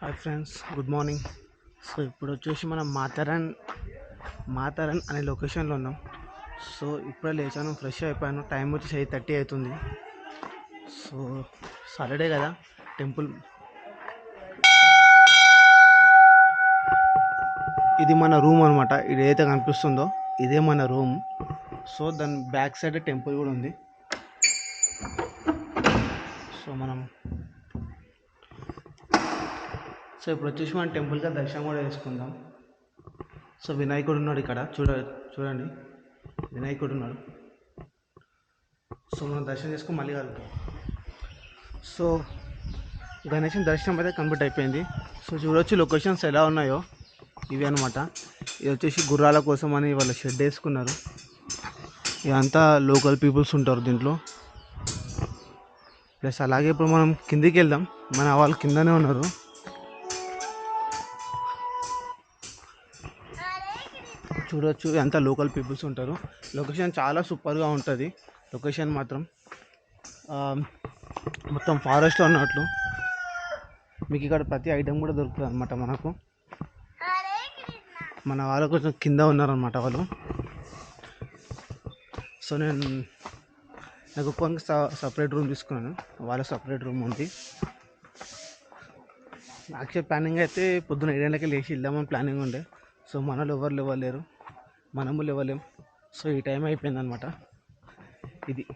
Hi friends good morning. So ఇప్పుడు వచ్చేసి మనం మాతరన్ మాతారన్ అనే లొకేషన్లో ఉన్నాం. సో ఇప్పుడే లేచాను ఫ్రెష్ అయిపోయాను. టైం వచ్చేసి ఎయిట్ థర్టీ అవుతుంది. సో సాటర్డే కదా టెంపుల్ ఇది మన రూమ్ అనమాట ఇది కనిపిస్తుందో ఇదే మన రూమ్ సో దాని బ్యాక్ సైడ్ టెంపుల్ కూడా ఉంది. సో మనం సో ఇప్పుడు వచ్చేసి మనం టెంపుల్గా దర్శనం కూడా చేసుకుందాం. సో వినాయకుడు ఉన్నాడు ఇక్కడ. చూడ చూడండి. వినాయకుడు ఉన్నాడు. సో మనం దర్శనం చేసుకుని మళ్ళీ కలుగుతాం సో గణేషన్ దర్శనం అయితే కంప్లీట్ అయిపోయింది. సో చూడొచ్చు లొకేషన్స్ ఎలా ఉన్నాయో. ఇవి అనమాట ఇది వచ్చేసి గుర్రాల కోసం అని వాళ్ళు షెడ్ వేసుకున్నారు. ఇదంతా లోకల్ పీపుల్స్ ఉంటారు దీంట్లో. ప్లస్ అలాగే ఇప్పుడు మనం కిందికి వెళ్దాం. మన వాళ్ళు కిందనే ఉన్నారు. చూడొచ్చు. ఎంత లోకల్ పీపుల్స్ ఉంటారు. లొకేషన్ చాలా సూపర్గా ఉంటుంది. లొకేషన్ మాత్రం మొత్తం ఫారెస్ట్లో ఉన్నట్లు. మీకు ఇక్కడ ప్రతి ఐటెం కూడా దొరుకుతుంది అనమాట మనకు. మన వాళ్ళు కొంచెం కింద ఉన్నారనమాట వాళ్ళు. సో నేను నాకు కొన్ని సపరేట్ రూమ్ తీసుకున్నాను. వాళ్ళ సపరేట్ రూమ్ ఉంది. యాక్చువల్ ప్లానింగ్ అయితే పొద్దున ఏడేళ్ళకి లేచి వెళ్దామని ప్లానింగ్ ఉండే. సో మనలో ఎవరు ఇవ్వలేరు మనము లేవలేం. సో ఈ టైం అయిపోయిందనమాట ఇది.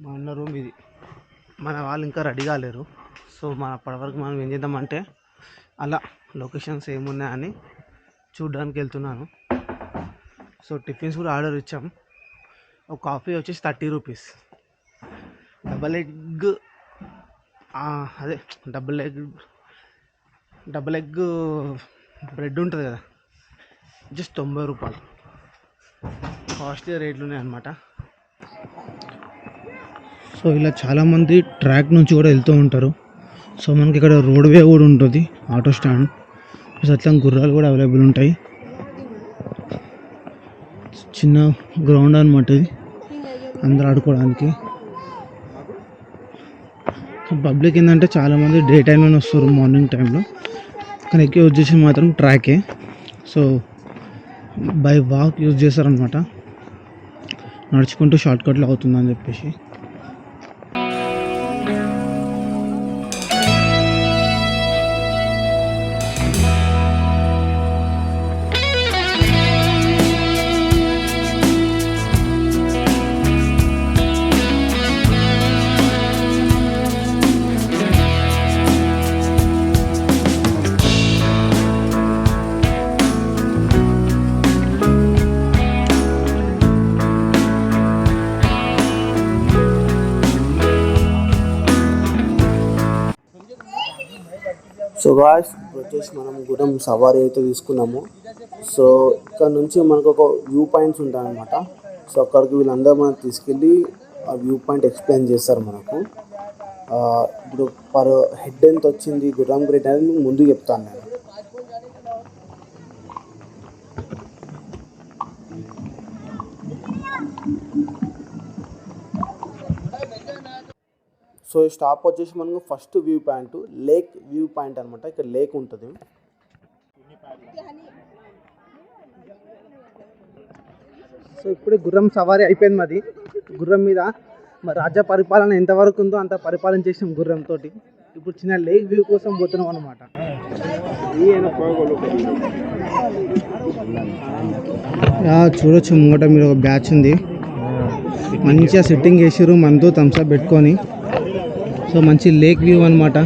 మా అన్న రూమ్ ఇది. మన వాళ్ళు ఇంకా రెడీ కాలేరు. సో మన అప్పటివరకు మనం ఏం చేద్దామంటే అలా లొకేషన్స్ ఏమున్నాయని చూడడానికి వెళ్తున్నాను. సో టిఫిన్స్ కూడా ఆర్డర్ ఇచ్చాం. ఒక కాఫీ వచ్చేసి థర్టీ రూపీస్. డబల్ ఎగ్ అదే double egg double egg bread ఉంటుంది కదా. జస్ట్ తొంభై రూపాయలు. కాస్ట్లీ రేట్లు ఉన్నాయి అనమాట సో ఇలా చాలామంది ట్రాక్ నుంచి కూడా వెళ్తూ ఉంటారు. సో మనకి ఇక్కడ రోడ్వే కూడా ఉంటుంది ఆటో స్టాండ్. ప్లస్ అట్లా గుర్రాలు కూడా అవైలబుల్ ఉంటాయి. చిన్న గ్రౌండ్ అనమాట ఇది. అందరు ఆడుకోవడానికి. పబ్లిక్ ఏంటంటే చాలామంది డే టైంలోనే వస్తారు మార్నింగ్ టైంలో కానీ ఎక్కువ యూజ్ చేసి మాత్రం ట్రాకే. సో బై వాక్ యూజ్ చేస్తారనమాట నడుచుకుంటూ షార్ట్కట్లో అవుతుందని చెప్పేసి. సో గాయస్ ఇప్పుడు వచ్చేసి మనం గుర్రం సవారీ అయితే తీసుకున్నాము. సో ఇక్కడ నుంచి మనకు ఒక వ్యూ పాయింట్స్ ఉంటాయన్నమాట. సో అక్కడికి వీళ్ళందరూ మనం తీసుకెళ్ళి ఆ వ్యూ పాయింట్ ఎక్స్ప్లెయిన్ చేస్తారు మనకు. ఇప్పుడు పర్ హెడ్ ఎంత వచ్చింది గుర్రం గ్రేట్ అనేది ముందు చెప్తాను నేను. సో ఈ స్టాప్ వచ్చేసి మనకు first view point lake view point అనమాట ఇక్కడ లేక్ ఉంటుంది. సో ఇప్పుడే గుర్రం సవారీ అయిపోయింది మాది. గుర్రం మీద మరి రాజ్య పరిపాలన ఎంతవరకు ఉందో అంత పరిపాలన చేసాం గుర్రంతో ఇప్పుడు చిన్న లేక్ వ్యూ కోసం పోతున్నాం అనమాట చూడొచ్చు ముంగట మీరు ఒక బ్యాచ్ ఉంది. మంచిగా సెట్టింగ్ చేసారు మనతో థమ్స్అప్ పెట్టుకొని. సో మంచి లేక్ వ్యూ అనమాట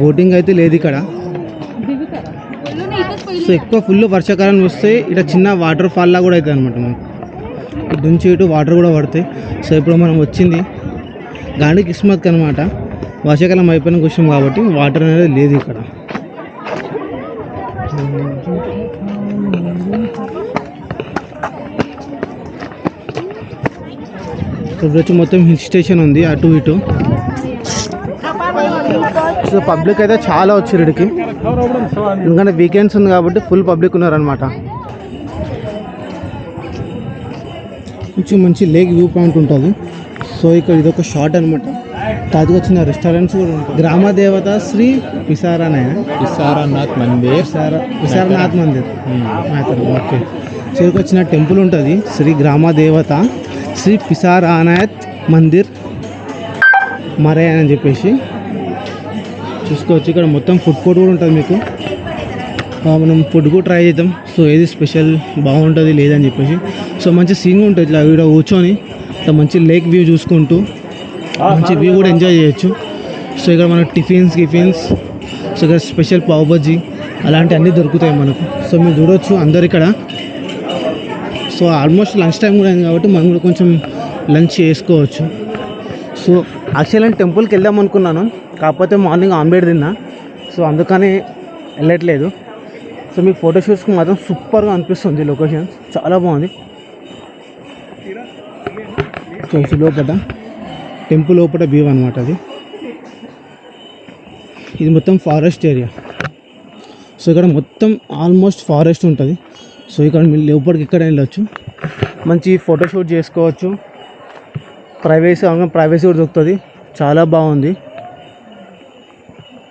బోటింగ్ అయితే లేదు ఇక్కడ. సో ఎక్కువ ఫుల్ వర్షాకాలం వస్తే ఇక్కడ చిన్న వాటర్ ఫాల్ లా కూడా అవుతుంది అనమాట మనకు దుంచి ఇటు వాటర్ కూడా పడతాయి. సో ఇప్పుడు మనం వచ్చింది గాంధీ కిస్మత్ అనమాట వర్షాకాలం అయిపోయిన విషయం కాబట్టి వాటర్ అనేది లేదు ఇక్కడ. ఇప్పుడు వచ్చి మొత్తం హిల్ స్టేషన్ ఉంది అటు ఇటు. సో పబ్లిక్ అయితే చాలా వచ్చారు ఇక్కడికి. ఎందుకంటే వీకెండ్స్ ఉంది కాబట్టి ఫుల్ పబ్లిక్ ఉన్నారనమాట కొంచెం మంచి లేక్ వ్యూ పాయింట్ ఉంటుంది. సో ఇక్కడ ఇది ఒక షార్ట్ అనమాట తాజుగా వచ్చిన రెస్టారెంట్స్ కూడా ఉంటాయి. గ్రామ దేవత శ్రీ పిసారానే విశారనాథ్ మందిర్. విసార విసారనాథ్ మందిర్. ఓకే. చివరికి వచ్చిన టెంపుల్ ఉంటుంది. శ్రీ గ్రామ దేవత శ్రీ పిసారానాథ్ మందిర్. మరే అని చెప్పేసి. చూసుకోవచ్చు. ఇక్కడ మొత్తం ఫుడ్ కోర్ట్ కూడా ఉంటుంది మీకు. మనం ఫుడ్ కూడా ట్రై చేద్దాం. సో ఏది స్పెషల్ బాగుంటుంది లేదని చెప్పేసి. సో మంచి సీన్ ఉంటుంది ఇట్లా. ఇక్కడ కూర్చొని ఇట్లా మంచి లేక్ వ్యూ చూసుకుంటూ మంచి వ్యూ కూడా ఎంజాయ్ చేయొచ్చు. సో ఇక్కడ మనకు టిఫిన్స్ గిఫిన్స్ సో ఇక్కడ స్పెషల్ పావ్ బజ్జీ అలాంటి అన్నీ దొరుకుతాయి మనకు. సో మీరు చూడొచ్చు అందరు ఇక్కడ. సో ఆల్మోస్ట్ లంచ్ టైం కూడా అయింది కాబట్టి మనం కూడా కొంచెం లంచ్ చేసుకోవచ్చు. సో యాక్చువల్ నేను టెంపుల్కి వెళ్దాం అనుకున్నాను. కాకపోతే మార్నింగ్ ఆమ్లెట్ తిన్నా. సో అందుకని వెళ్ళట్లేదు. సో మీకు ఫోటోషూట్స్కి మాత్రం సూపర్గా అనిపిస్తుంది లొకేషన్. చాలా బాగుంది. చర్చి లోపల టెంపుల్ లోపల వ్యూ అనమాట అది. ఇది మొత్తం ఫారెస్ట్ ఏరియా. సో ఇక్కడ మొత్తం ఆల్మోస్ట్ ఫారెస్ట్ ఉంటుంది. సో ఇక్కడ మీరు లోపలికి ఇక్కడ వెళ్ళొచ్చు. మంచి ఫోటోషూట్ చేసుకోవచ్చు. ప్రైవేసీ ప్రైవసీ కూడా దొరుకుతుంది. చాలా బాగుంది.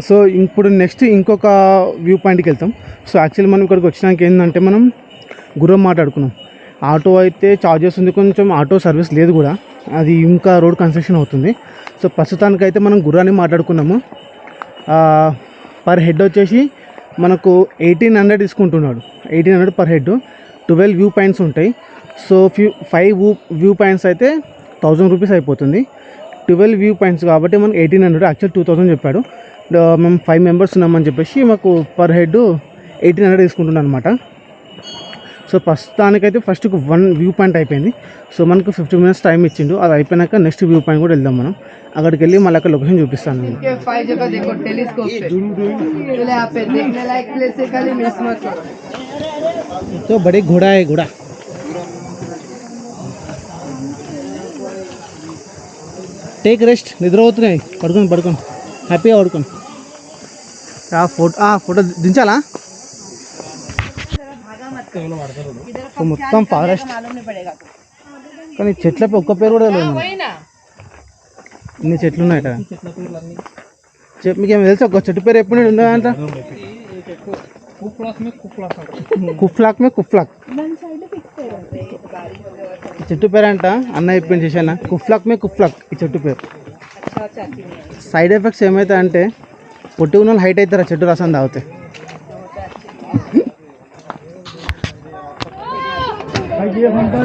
సో ఇప్పుడు నెక్స్ట్ ఇంకొక వ్యూ పాయింట్కి వెళ్తాం. సో యాక్చువల్లీ మనం ఇక్కడికి వచ్చినాక ఏంటంటే మనం గుర్రం మాట్లాడుకున్నాం. ఆటో అయితే చార్జెస్ ఉంది కొంచెం ఆటో సర్వీస్ లేదు కూడా. అది ఇంకా రోడ్ కన్స్ట్రక్షన్ అవుతుంది. సో ప్రస్తుతానికైతే మనం గుర్రాన్ని మాట్లాడుకున్నాము. పర్ హెడ్ వచ్చేసి మనకు ఎయిటీన్ హండ్రెడ్ తీసుకుంటున్నాడు. Eighteen hundred per head twelve view points ఉంటాయి. So few five view view points అయితే థౌజండ్ రూపీస్ అయిపోతుంది. ట్వెల్వ్ వ్యూ పాయింట్స్ కాబట్టి మనకి eighteen hundred actual two thousand చెప్పాడు. మేము ఫైవ్ మెంబర్స్ ఉన్నామని చెప్పేసి మాకు పర్ హెడ్ ఎయిటీన్ హండ్రెడ్ తీసుకుంటున్నాను అనమాట సో ప్రస్తుతానికైతే ఫస్ట్ వన్ వ్యూ పాయింట్ అయిపోయింది. సో మనకు ఫిఫ్టీ మినిట్స్ టైం ఇచ్చిండు. అది అయిపోయినాక నెక్స్ట్ వ్యూ పాయింట్ కూడా వెళ్దాం మనం. అక్కడికి వెళ్ళి మళ్ళీ అక్కడ లొకేషన్ చూపిస్తాను. సో బడి గుడా. ఘోడా టేక్ రెస్ట్ నిద్ర అవుతున్నాయి పడుకోండి. పడుకోండి హ్యాపీగా పడుకోండి. ఆ ఫోటో ఆ ఫోటో దించాలా? మొత్తం ఫారెస్ట్ కానీ చెట్లపై ఒక్క పేరు కూడా లేదు. ఇన్ని చెట్లు ఉన్నాయట మీకేం తెలుసు? ఒక చెట్టు పేరు ఎప్పుడు ఉండదంట కుఫ్లాక్ మే కుఫ్లాక్ చెట్టు పేరు అంట. అన్న చెప్పింది చేశాను? కుఫ్లాక్ మే కుఫ్లాక్ ఈ చెట్టు పేరు. సైడ్ ఎఫెక్ట్స్ ఏమైతే అంటే పొట్టి ఉన్న హైట్ అవుతారా చెట్టు రసం తాగితే.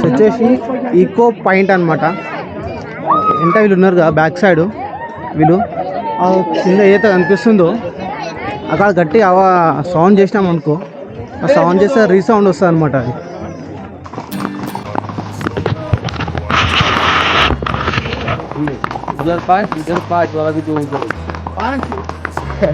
వచ్చేసి ఈకో పాయింట్ అనమాట ఎంత వీళ్ళు ఉన్నారు కదా బ్యాక్ సైడ్ వీళ్ళు. కింద ఏదైతే కనిపిస్తుందో అక్కడ గట్టి అవా సౌండ్ చేసినాం అనుకో ఆ సౌండ్ చేస్తే రీసౌండ్ వస్తుంది అనమాట అది. పాయింట్ పాయింట్ వాళ్ళకి सर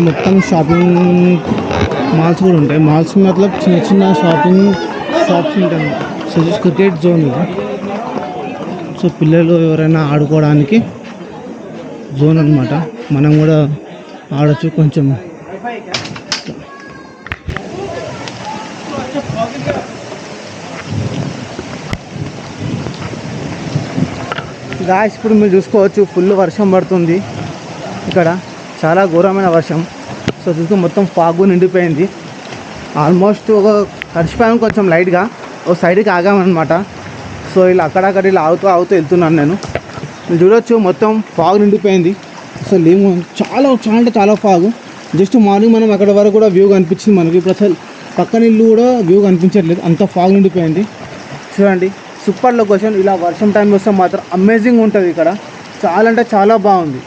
मतलब शॉपिंग मॉल्स को मॉल्स मतलब चिन्ह चिन्ह शॉपिंग शॉप्स उठाए सर क्रिकेट जोन సో పిల్లలు ఎవరైనా ఆడుకోవడానికి జోన్ అనమాట మనం కూడా ఆడచ్చు కొంచెం. గాయస్ ఇప్పుడు మీరు చూసుకోవచ్చు ఫుల్ వర్షం పడుతుంది. ఇక్కడ చాలా ఘోరమైన వర్షం. సో చూసుకుని మొత్తం ఫాగు నిండిపోయింది. ఆల్మోస్ట్ ఒక తడిచిపోయాం కొంచెం లైట్గా ఒక సైడ్కి ఆగామన్నమాట. సో ఇలా అక్కడక్కడ ఇలా ఆగుతూ ఆగుతూ వెళ్తున్నాను నేను. చూడొచ్చు మొత్తం ఫాగ్ నిండిపోయింది. అసలు ఏమో చాలా చాలా అంటే చాలా ఫాగు. జస్ట్ మార్నింగ్ మనం అక్కడ వరకు కూడా వ్యూ కనిపించింది మనకి. ఇప్పుడు అసలు పక్కన ఇల్లు కూడా వ్యూ కనిపించట్లేదు. అంత ఫాగ్ నిండిపోయింది. చూడండి సూపర్ లొకేషన్. ఇలా వర్షం టైం వస్తే మాత్రం అమేజింగ్ ఉంటుంది ఇక్కడ. చాలా అంటే చాలా బాగుంది.